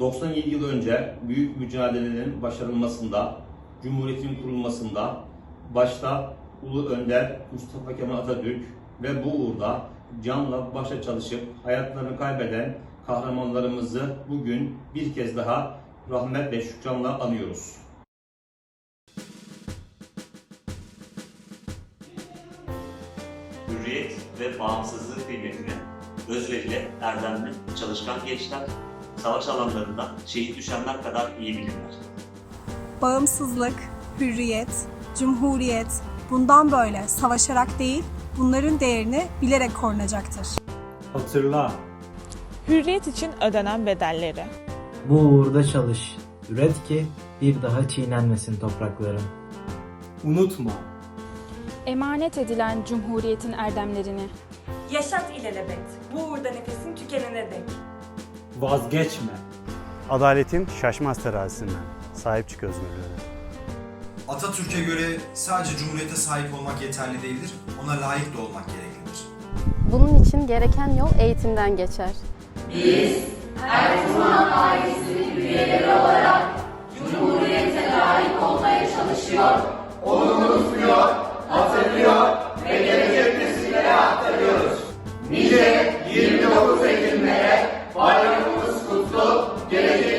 97 yıl önce büyük mücadelelerin başarılmasında, Cumhuriyet'in kurulmasında, başta Ulu Önder Mustafa Kemal Atatürk ve bu uğurda canla başa çalışıp hayatlarını kaybeden kahramanlarımızı bugün bir kez daha rahmet ve şükranla anıyoruz. hürriyet ve bağımsızlık kıymetini özverili, erdemli, çalışkan gençler savaş alanlarında şehit düşenler kadar iyi bilirler. Bağımsızlık, hürriyet, cumhuriyet bundan böyle savaşarak değil, bunların değerini bilerek korunacaktır. Hatırla. Hürriyet için ödenen bedelleri. Bu uğurda çalış. Üret ki bir daha çiğnenmesin toprakların. Unutma. Emanet edilen Cumhuriyet'in erdemlerini. Yaşat ilelebet, bu uğurda nefesin tükenene dek vazgeçme. Adaletin şaşmaz terazisinden sahip çık özgürlüğüne. Atatürk'e göre sadece cumhuriyete sahip olmak yeterli değildir, ona layık da olmak gereklidir. Bunun için gereken yol eğitimden geçer. Biz Ertuğrul ailesinin üyeleri olarak cumhuriyete layık olmaya çalışıyor, onu unutmuyor, hatırlıyor ve gelecek nesillere aktarıyoruz. Nice 29 Ekimlere Bayramımız kutlu, gelecek